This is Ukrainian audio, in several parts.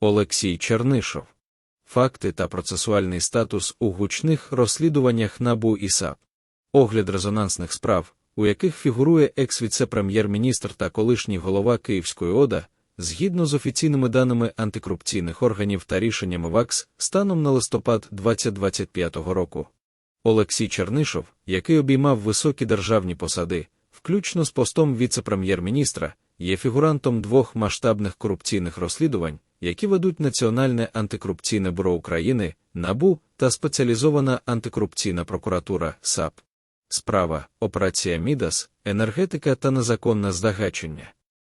Олексій Чернишов. Факти та процесуальний статус у гучних розслідуваннях НАБУ і САП. Огляд резонансних справ, у яких фігурує екс-віце-прем'єр-міністр та колишній голова Київської ОДА, згідно з офіційними даними антикорупційних органів та рішеннями ВАКС, станом на листопад 2025 року. Олексій Чернишов, який обіймав високі державні посади, включно з постом віце-прем'єр-міністра, є фігурантом двох масштабних корупційних розслідувань, які ведуть Національне антикорупційне бюро України, НАБУ та спеціалізована антикорупційна прокуратура САП. Справа, операція Мідас, енергетика та незаконне здагачення.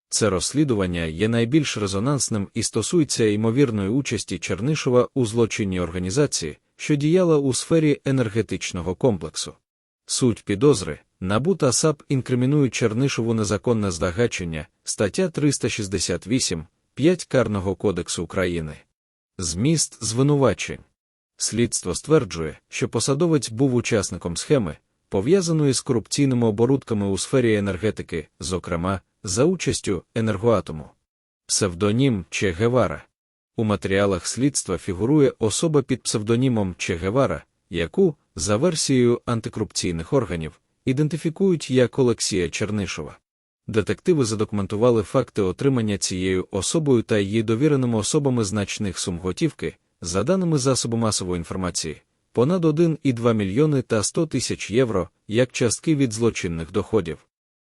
Це розслідування є найбільш резонансним і стосується ймовірної участі Чернишова у злочинній організації, що діяла у сфері енергетичного комплексу. Суть підозри НАБУ та САП інкримінують Чернишову незаконне здагачення, стаття 368, 5 Карного кодексу України. Зміст звинувачень. Слідство стверджує, що посадовець був учасником схеми, пов'язаної з корупційними оборудками у сфері енергетики, зокрема, за участю енергоатому. Псевдонім Че Гевара. У матеріалах слідства фігурує особа під псевдонімом Че Гевара, яку, за версією антикорупційних органів, ідентифікують як Олексія Чернишова. Детективи задокументували факти отримання цією особою та її довіреними особами значних сум готівки, за даними засобу масової інформації, понад 1,2 мільйони та 100 тисяч євро як частки від злочинних доходів.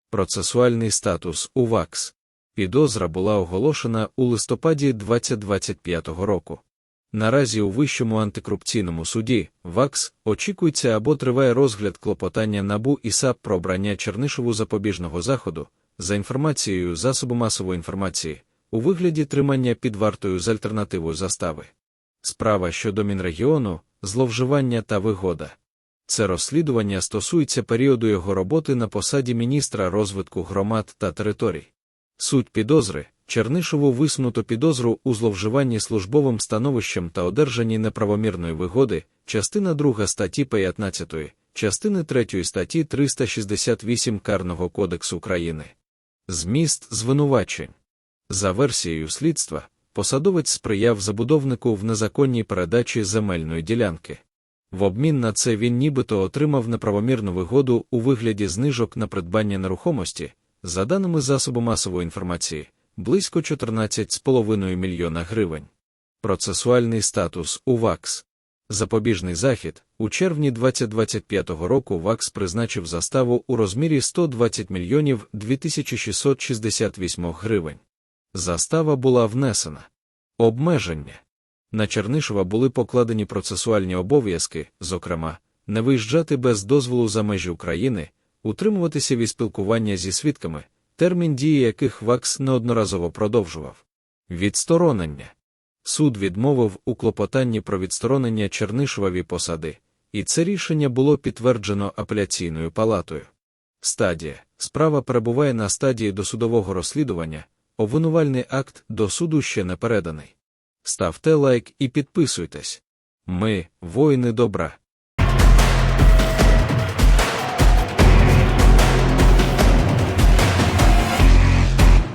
Процесуальний статус у ВАКС. Підозра була оголошена у листопаді 2025 року. Наразі у Вищому антикорупційному суді ВАКС очікується або триває розгляд клопотання НАБУ і САП про обрання Чернишову запобіжного заходу, за інформацією засобу масової інформації, у вигляді тримання під вартою з альтернативою застави. Справа щодо Мінрегіону, зловживання та вигода. Це розслідування стосується періоду його роботи на посаді міністра розвитку громад та територій. Суть підозри Чернишову висунуто підозру у зловживанні службовим становищем та одержанні неправомірної вигоди, частина 2 статті 15, частини 3 статті 368 Карного кодексу України. Зміст звинувачень. За версією слідства, посадовець сприяв забудовнику в незаконній передачі земельної ділянки. В обмін на це він нібито отримав неправомірну вигоду у вигляді знижок на придбання нерухомості, за даними засобу масової інформації, близько 14,5 мільйона гривень. Процесуальний статус у ВАКС. Запобіжний захід у червні 2025 року ВАКС призначив заставу у розмірі 120 мільйонів 2668 гривень. Застава була внесена. Обмеження. На Чернишова були покладені процесуальні обов'язки, зокрема, не виїжджати без дозволу за межі України, утримуватися від спілкування зі свідками, термін дії яких ВАКС неодноразово продовжував. Відсторонення. Суд відмовив у клопотанні про відсторонення Чернишова від посади, і це рішення було підтверджено апеляційною палатою. Стадія справа перебуває на стадії досудового розслідування, обвинувальний акт до суду ще не переданий. Ставте лайк і підписуйтесь. Ми, воїни добра.